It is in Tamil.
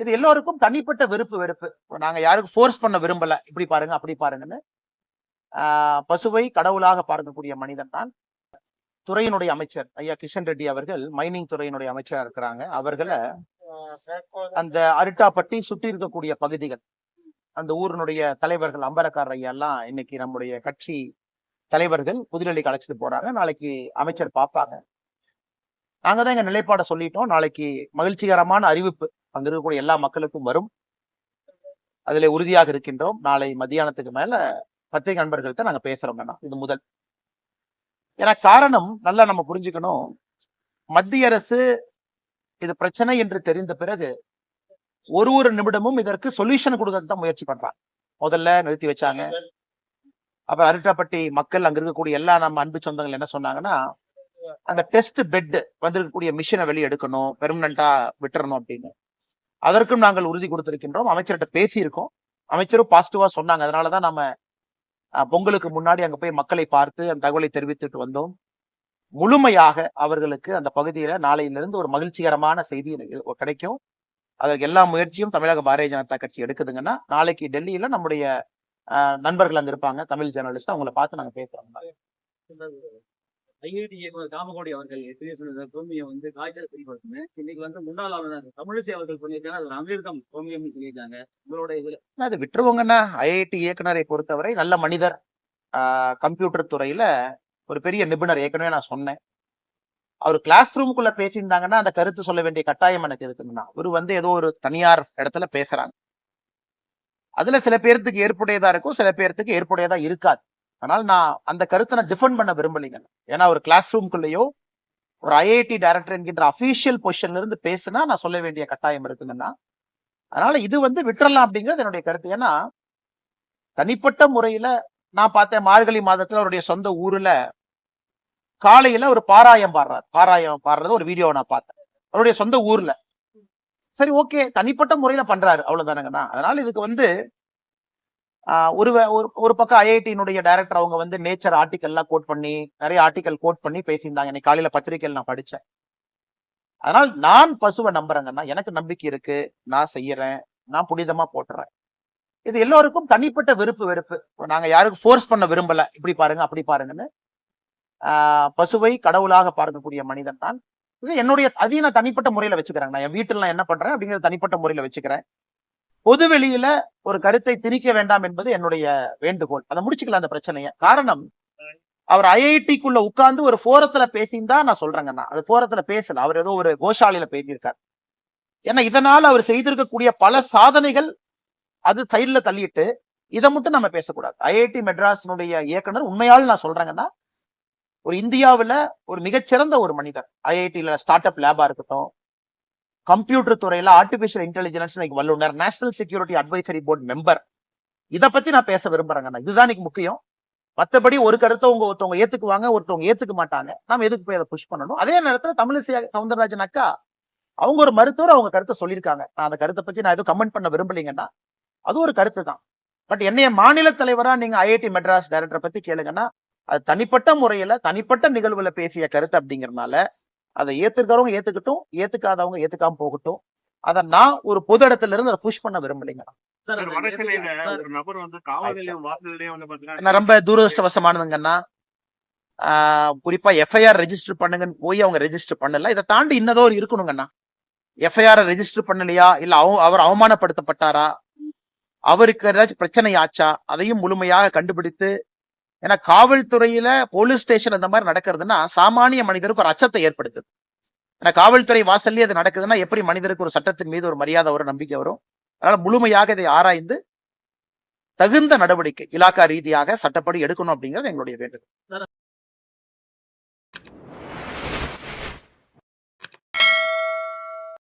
இது எல்லோருக்கும் தனிப்பட்ட விருப்பு வெறுப்பு. நாங்க யாருக்கும் ஃபோர்ஸ் பண்ண விரும்பல. இப்படி பாருங்க அப்படி பாருங்கன்னு. ஆஹ் பசுவை கடவுளாக பார்க்கக்கூடிய மனிதன் தான் துறையினுடைய அமைச்சர். ஐயா கிஷன் ரெட்டி அவர்கள் மைனிங் துறையினுடைய அமைச்சரா இருக்கிறாங்க. அவர்களை அந்த அரிட்டாப்பட்டி சுற்றி இருக்கக்கூடிய பகுதிகள் அந்த ஊரினுடைய தலைவர்கள் அம்பரக்கார் ஐயா எல்லாம் இன்னைக்கு நம்முடைய கட்சி தலைவர்கள் புதுடெல்லிக்கு அழைச்சிட்டு போறாங்க. நாளைக்கு அமைச்சர் பார்ப்பாங்க. நாங்க தான் எங்க நிலைப்பாடை சொல்லிட்டோம். நாளைக்கு மகிழ்ச்சிகரமான அறிவிப்பு. அங்க இருக்கக்கூடிய எல்லா மக்களுக்கும் வரும். அதில் உறுதியாக இருக்கின்றோம். நாளை மத்தியானத்துக்கு மேல பத்திரிகை நண்பர்கள்ட்ட நாங்க பேசுறோம் வேணாம் இது முதல். ஏன்னா காரணம் நல்லா நம்ம புரிஞ்சுக்கணும். மத்திய அரசு இது பிரச்சனை என்று தெரிந்த பிறகு ஒரு ஒரு நிமிடமும் இதற்கு சொல்யூஷன் கொடுக்கறதுக்கு தான் முயற்சி பண்றாங்க. முதல்ல நிறுத்தி வச்சாங்க. அப்புறம் அருட்டாப்பட்டி மக்கள் அங்க இருக்கக்கூடிய எல்லா நம்ம அன்பு சொந்தங்கள் என்ன சொன்னாங்கன்னா அந்த டெஸ்ட் பெட் வந்திருக்கக்கூடிய மிஷினை வெளியே எடுக்கணும். பெர்மனண்டா விட்டுறணும் அப்படின்னு. அதற்கும் நாங்கள் உறுதி கொடுத்திருக்கின்றோம். அமைச்சர்கிட்ட பேசியிருக்கோம். அமைச்சரும் பாசிட்டிவா சொன்னாங்க. அதனாலதான் நம்ம அஹ், பொங்கலுக்கு முன்னாடி அங்க போய் மக்களை பார்த்து அந்த தகவலை தெரிவித்துட்டு வந்தோம். முழுமையாக அவர்களுக்கு அந்த பகுதியில நாளையிலிருந்து ஒரு மகிழ்ச்சிகரமான செய்தி கிடைக்கும். அதற்கு எல்லா முயற்சியும் தமிழக பாரதிய ஜனதா கட்சி எடுக்குதுங்கன்னா நாளைக்கு டெல்லியில நம்முடைய அஹ், நண்பர்கள் அங்க இருப்பாங்க. தமிழ் ஜேர்னலிஸ்ட் அவங்கள பார்த்து நாங்க பேசுறோம். ஐஐடி இயக்குனர் காமகோடி அவர்கள் பேசுனது கோமியம் வந்து காய்ச்சல் சரிப்படுத்துன்னு இன்னைக்கு வந்து முன்னாள் ஆளுநர் தமிழிசை அவர்கள் சொல்லியிருக்காங்க அது ஒரு அமிர்தம் கோமியம்னு சொல்லியிருக்காங்க. உங்களோட இதுல. அது விட்டுருவோங்கண்ணா. ஐஐடி இயக்குனரை பொறுத்தவரை நல்ல மனிதர். ஆஹ் கம்ப்யூட்டர் துறையில ஒரு பெரிய நிபுணர். ஏற்கனவே நான் சொன்னேன். அவர் கிளாஸ் ரூமுக்குள்ள பேசியிருந்தாங்கன்னா அந்த கருத்து சொல்ல வேண்டிய கட்டாயம் எனக்கு இருக்குங்கண்ணா. அவர் வந்து ஏதோ ஒரு தனியார் இடத்துல பேசுறாங்க. அதுல சில பேர்த்துக்கு ஏற்புடையதா இருக்கும் சில பேர்த்துக்கு ஏற்புடையதா இருக்காது. ஆனால் நான் அந்த கருத்தை நான் டிஃபெண்ட் பண்ண விரும்பலைங்க. ஏன்னா ஒரு கிளாஸ் ரூம்குள்ளேயோ ஒரு ஐஐடி டைரக்டர் என்கின்ற அஃபீஷியல் பொசிஷன்ல இருந்து பேசுனா நான் சொல்ல வேண்டிய கட்டாயம் இருக்குங்கன்னா அதனால இது வந்து விட்டுறலாம் அப்படிங்கிறது என்னுடைய கருத்து. ஏன்னா தனிப்பட்ட முறையில நான் பார்த்தேன் மார்கழி மாதத்துல அவருடைய சொந்த ஊர்ல காலையில ஒரு பாராயம் பாடுறார். பாராயம் பாடுறது ஒரு வீடியோ நான் பார்த்தேன். அவருடைய சொந்த ஊர்ல. சரி ஓகே தனிப்பட்ட முறையில பண்றாரு. அவ்வளவுதானங்கண்ணா. அதனால இதுக்கு வந்து ஒரு ஒரு ஒரு பக்கம் ஐஐடியினுடைய டைரக்டர் அவங்க வந்து நேச்சர் ஆர்டிக்கல்லாம் கோட் பண்ணி நிறைய ஆர்டிக்கல் கோட் பண்ணி பேசியிருந்தாங்க. இன்னைக்கு காலையில பத்திரிகையில் நான் படிச்சேன். அதனால் நான் பசுவை நம்புறேங்கன்னா எனக்கு நம்பிக்கை இருக்கு. நான் செய்யறேன். நான் புனிதமா போட்டுறேன். இது எல்லோருக்கும் தனிப்பட்ட விருப்பு வெறுப்பு. நாங்க யாருக்கும் ஃபோர்ஸ் பண்ண விரும்பல. இப்படி பாருங்க அப்படி பாருங்கன்னு. ஆஹ் பசுவை கடவுளாக பார்க்கக்கூடிய மனிதன் தான். இது என்னுடைய அதையும் நான் தனிப்பட்ட முறையில வச்சுக்கிறேன் நான் என் வீட்டுல நான் என்ன பண்றேன் அப்படிங்கறது தனிப்பட்ட முறையில வச்சுக்கிறேன். பொது வெளியில ஒரு கருத்தை திணிக்க வேண்டாம் என்பது என்னுடைய வேண்டுகோள். அதை முடிச்சுக்கலாம் அந்த பிரச்சனைய. காரணம் அவர் ஐஐடிக்குள்ள உட்கார்ந்து ஒரு போரத்துல பேசியிருந்தா நான் சொல்றேங்கண்ணா அது போரத்துல பேசல. அவர் ஏதோ ஒரு கோஷாலையில பேசியிருக்கார். ஏன்னா இதனால் அவர் செய்திருக்கக்கூடிய பல சாதனைகள் அது சைடுல தள்ளிட்டு இதை மட்டும் நம்ம பேசக்கூடாது. ஐஐடி மெட்ராஸினுடைய இயக்குனர் உண்மையால் நான் சொல்றேங்கன்னா ஒரு இந்தியாவில் ஒரு மிகச்சிறந்த ஒரு மனிதர். ஐஐடியில ஸ்டார்ட் அப் லேபா இருக்கட்டும் கம்ப்யூட்டர் துறையில ஆர்டிபிஷியல் இன்டெலிஜென்ஸ் இன்னைக்கு வல்லுநர் national security advisory board member இத பத்தி நான் பேச விரும்புறேங்கண்ணா இதுதான் இன்னைக்கு முக்கியம். மத்தபடி ஒரு கருத்தை உங்க ஒருத்தவங்க ஏத்துக்குவாங்க ஒருத்தவங்க ஏத்துக்க மாட்டாங்க. நாம எதுக்கு போய் அதை புஷ் பண்ணணும்? அதே நேரத்துல தமிழிசை சவுந்தரராஜன் அக்கா அவங்க ஒரு மருத்துவர் அவங்க கருத்தை சொல்லியிருக்காங்க. நான் அந்த கருத்தை பத்தி நான் எதுவும் கமெண்ட் பண்ண விரும்பலீங்கன்னா அது ஒரு கருத்து தான். பட் என்னைய மாநில தலைவரா நீங்க ஐஐடி மெட்ராஸ் டைரக்டர் பத்தி கேளுங்கன்னா அது தனிப்பட்ட முறையில தனிப்பட்ட நிகழ்வுல பேசிய கருத்து அப்படிங்கறதுனால அதை ஏத்துக்கிறவங்க ஏத்துக்கட்டும் ஏத்துக்காதவங்க ஏத்துக்காம போகட்டும். அதை நான் ஒரு பொது இடத்துல இருந்து அதை புஷ் பண்ண விரும்பலைங்க. நான் ரொம்ப துரதிருஷ்டவசமானதுங்கன்னா ஆஹ் குறிப்பா எஃப்ஐஆர் ரெஜிஸ்டர் பண்ணுங்கன்னு போய் அவங்க ரெஜிஸ்டர் பண்ணல. இதை தாண்டி இன்னதோ ஒரு இருக்கணுங்கண்ணா எஃப்ஐஆர் ரெஜிஸ்டர் பண்ணலையா? இல்ல அவ- அவர் அவமானப்படுத்தப்பட்டாரா? அவருக்கு ஏதாச்சும் பிரச்சனை ஆச்சா? அதையும் முழுமையாக கண்டுபிடித்து ஏன்னா காவல்துறையில போலீஸ் ஸ்டேஷன் இந்த மாதிரி நடக்கிறதுன்னா சாமானிய மனிதருக்கு ஒரு அச்சத்தை ஏற்படுத்துது. ஏன்னா காவல்துறை வாசல்லே அது நடக்குதுன்னா எப்படி மனிதருக்கு ஒரு சட்டத்தின் மீது ஒரு மரியாதை வரும் நம்பிக்கை வரும்? அதனால முழுமையாக இதை ஆராய்ந்து தகுந்த நடவடிக்கை இலாக்கா ரீதியாக சட்டப்படி எடுக்கணும் அப்படிங்கிறது எங்களுடைய வேண்டுகோள்.